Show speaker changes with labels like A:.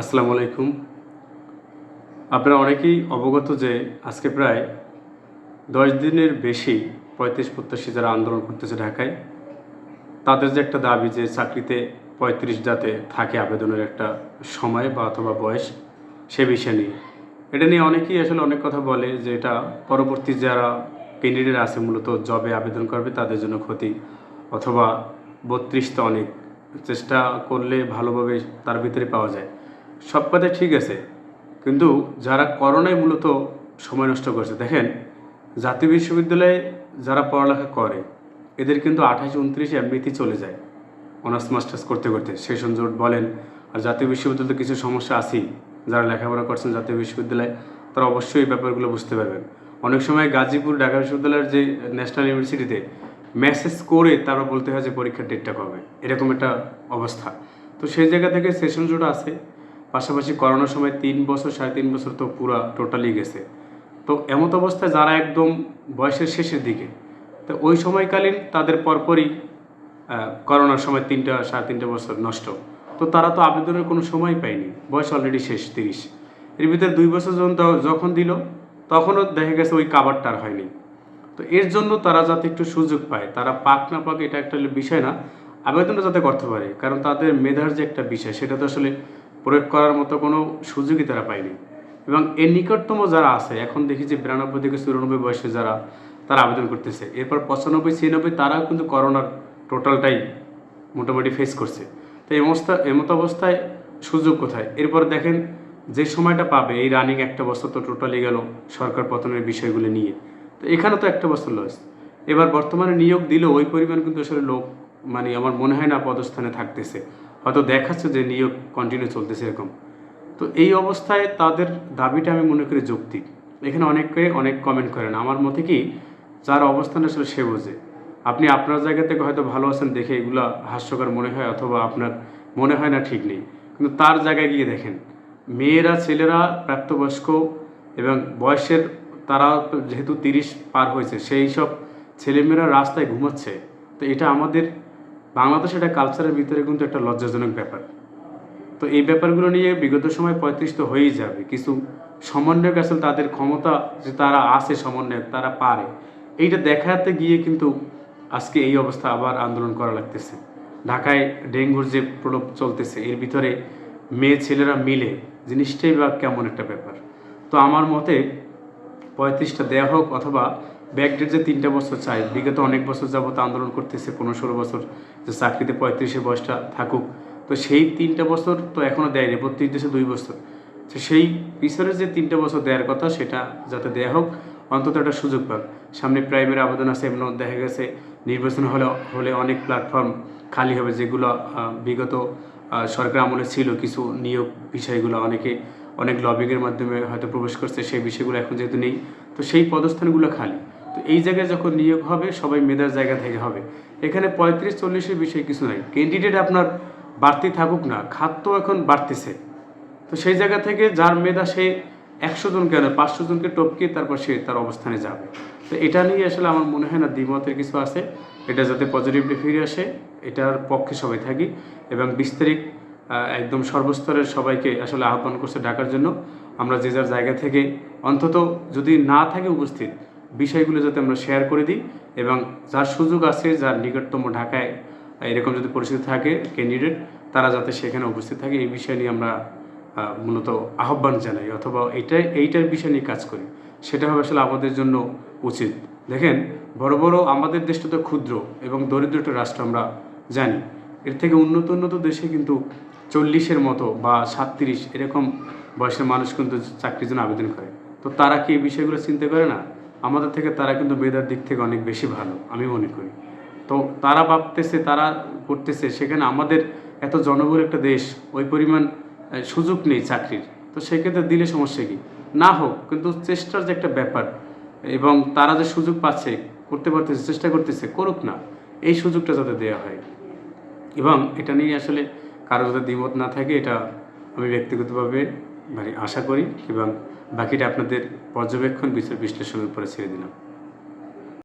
A: আসসালামু আলাইকুম। আপনারা অনেকেই অবগত যে আজকে প্রায় দশ দিনের বেশি পঁয়ত্রিশ প্রত্যাশী যারা আন্দোলন করতেছে ঢাকায়, তাদের যে একটা দাবি যে চাকরিতে পঁয়ত্রিশ যাতে থাকে আবেদনের একটা সময় বা অথবা বয়স, সে বিষয় নিয়ে। এটা নিয়ে অনেকেই আসলে অনেক কথা বলে যে এটা পরবর্তী যারা ক্যান্ডিডেট আছে মূলত জবে আবেদন করবে তাদের জন্য ক্ষতি, অথবা বত্রিশ তো অনেক চেষ্টা করলে ভালোভাবে তার ভিতরে পাওয়া যায়। সব কথা ঠিক আছে, কিন্তু যারা করোনায় মূলত সময় নষ্ট করছে, দেখেন, জাতীয় বিশ্ববিদ্যালয়ে যারা পড়ালেখা করে, এদের কিন্তু আঠাশ, উনত্রিশ এমনিতেই চলে যায়, অনার্স, মাস্টার্স করতে করতে। সেশন জোট বলেন, আর জাতীয় বিশ্ববিদ্যালয়তে কিছু সমস্যা আছেই, যারা লেখাপড়া করছেন জাতীয় বিশ্ববিদ্যালয়ে, তারা অবশ্যই এই ব্যাপারগুলো বুঝতে পারবেন। অনেক সময় গাজীপুর ঢাকা বিশ্ববিদ্যালয়ের যে ন্যাশনাল ইউনিভার্সিটিতে মেসেজ করে তারা বলতে হয় যে পরীক্ষার ডেটটা কবে, এরকম একটা অবস্থা। তো সেই জায়গা থেকে সেশন জোট আছে পাশাপাশি করোনার সময় তিন বছর, সাড়ে তিন বছর তো পুরা টোটালি গেছে। তো এমত অবস্থায় যারা একদম বয়সের শেষের দিকে, তো ওই সময়কালীন তাদের পরপরই করোনার সময় তিনটা, সাড়ে তিনটা বছর নষ্ট। তো তারা তো আবেদনের কোনো সময় পায়নি। বয়স অলরেডি শেষ, তিরিশ। এর ভিতরে দুই বছর যখন যখন দিল, তখনও দেখা গেছে ওই কাবারটা আর হয়নি। তো এর জন্য তারা যাতে একটু সুযোগ পায়, তারা পাক না পাক এটা একটা বিষয় না, আবেদনটা যাতে করতে পারে। কারণ তাদের মেধার যে একটা বিষয়, সেটা তো আসলে প্রয়োগ করার মতো কোনো সুযোগই তারা পায়নি। এবং এর নিকটতম যারা আছে, এখন দেখি যে বিরানব্বই থেকে চুরানব্বই বয়সে যারা, তারা আবেদন করতেছে। এরপর পঁচানব্বই, ছিয়ানব্বই, তারাও কিন্তু করোনার টোটালটাই মোটামুটি ফেস করছে। তো এই অবস্থা এমতো অবস্থায় সুযোগ কোথায়? এরপর দেখেন যে সময়টা পাবে, এই রানিং একটা বছর তো টোটালি গেল সরকার পতনের বিষয়গুলো নিয়ে। তো এখানে তো একটা বছর লস এবার বর্তমানে নিয়োগ দিলেও ওই পরিমাণ কিন্তু আসলে লোক মানে আমার মনে হয় না পদস্থানে থাকতেছে। হয়তো দেখাচ্ছে যে নিয়োগ কন্টিনিউ চলতেছে এরকম। তো এই অবস্থায় তাদের দাবিটা আমি মনে করি যৌক্তিক। এখানে অনেকে অনেক কমেন্ট করেন। আমার মতে কি, যার অবস্থান আসলে সে বোঝে। আপনি আপনার জায়গা থেকে হয়তো ভালো আছেন দেখে এগুলা হাস্যকর মনে হয় অথবা আপনার মনে হয় না ঠিক নেই। কিন্তু তার জায়গায় গিয়ে দেখেন, মেয়েরা, ছেলেরা, প্রাপ্তবয়স্ক এবং বয়সের তারা যেহেতু তিরিশ পার হয়েছে, সেই সব ছেলেমেয়েরা রাস্তায় ঘুমাচ্ছে। তো এটা আমাদের বাংলাদেশ এটা কালচারের ভিতরে কিন্তু একটা লজ্জাজনক ব্যাপার। তো এই ব্যাপারগুলো নিয়ে বিগত সময় পঁয়ত্রিশ তো হয়েই যাবে। কিছু সমন্বয়ক আসলে তাদের ক্ষমতা যে তারা আছে সমন্বয়ক, তারা পারে। এইটা দেখাতে গিয়ে কিন্তু আজকে এই অবস্থা আবার আন্দোলন করা লাগতেছে। ঢাকায় ডেঙ্গুর যে প্রলোপ চলতেছে, এর ভিতরে মেয়ে ছেলেরা মিলে, জিনিসটাই বা কেমন একটা ব্যাপার। তো আমার মতে পঁয়ত্রিশটা দেওয়া হোক অথবা ব্যাকডেট যে তিনটা বছর চাই, বিগত অনেক বছর যাবত আন্দোলন করতেছে, পনেরো ষোলো বছর যে চাকরিতে পঁয়ত্রিশে বয়সটা থাকুক। তো সেই তিনটা বছর তো এখনও দেয়নি, বত্রিশ দেশে দুই বছর। তো সেই পিছনের যে তিনটা বছর দেওয়ার কথা, সেটা যাতে দেয়া হোক, অন্তত একটা সুযোগ পাক। সামনে প্রাইমারি আবেদন আছে এমন দেখা গেছে, নির্বাচন হলে হলে অনেক প্ল্যাটফর্ম খালি হবে, যেগুলো বিগত সরকার আমলে ছিল, কিছু নিয়োগ বিষয়গুলো অনেকে, অনেক লবিংয়ের মাধ্যমে হয়তো প্রবেশ করছে, সেই বিষয়গুলো এখন যেহেতু নেই, তো সেই পদস্থানগুলো খালি। তো এই জায়গায় যখন নিয়োগ হবে, সবাই মেধার জায়গা থেকে হবে। এখানে পঁয়ত্রিশ, চল্লিশের বিষয় কিছু নাই। ক্যান্ডিডেট আপনার বাড়তি থাকুক না খাদ্য এখন বাড়তেছে। তো সেই জায়গা থেকে যার মেধা, সে একশো জন কেন পাঁচশো জনকে টপকে তারপর সে তার অবস্থানে যাবে। তো এটা নিয়ে আসলে আমার মনে হয় না দ্বিমতের কিছু আছে। এটা যাতে পজিটিভলি ফিরে আসে, এটার পক্ষে সবাই থাকি এবং বিশ তারিখ একদম সর্বস্তরের সবাইকে আসলে আহ্বান করছে ডাকার জন্য। আমরা যে যার জায়গা থেকে অন্তত যদি না থাকে উপস্থিত বিষয়গুলো যাতে আমরা শেয়ার করে দিই এবং যার সুযোগ আছে, যার নিকটতম ঢাকায় এরকম যদি পরিস্থিতি থাকে ক্যান্ডিডেট তারা যাতে সেখানে উপস্থিত থাকে, এই বিষয় নিয়ে আমরা মূলত আহ্বান জানাই অথবা এইটাই এইটার বিষয় নিয়ে কাজ করি। সেটা হবে আসলে আমাদের জন্য উচিত। দেখেন, বড় বড় আমাদের দেশটা তো ক্ষুদ্র এবং দরিদ্র একটা রাষ্ট্র আমরা জানি। এর থেকে উন্নত উন্নত দেশে কিন্তু চল্লিশের মতো বা সাতত্রিশ এরকম বয়সের মানুষ কিন্তু চাকরির জন্য আবেদন করে। তো তারা কি এই বিষয়গুলো চিন্তা করে না? আমাদের থেকে তারা কিন্তু মেধার দিক থেকে অনেক বেশি ভালো, আমি মনে করি। তো তারা ভাবতেছে, তারা করতেছে, সেখানে আমাদের এত জনবহুল একটা দেশ, ওই পরিমাণ সুযোগ নেই চাকরির। তো সেক্ষেত্রে দিলে সমস্যা কি? না হোক, কিন্তু চেষ্টার যে একটা ব্যাপার, এবং তারা যে সুযোগ পাচ্ছে, করতে পারতেছে, চেষ্টা করতেছে, করুক না, এই সুযোগটা যাতে দেওয়া হয়। এবং এটা নিয়ে আসলে কারও যাতে দ্বিমত না থাকে, এটা আমি ব্যক্তিগতভাবে মানে আশা করি এবং বাকিটা আপনাদের পর্যবেক্ষণ বিচার বিশ্লেষণের উপরে ছেড়ে দিলাম।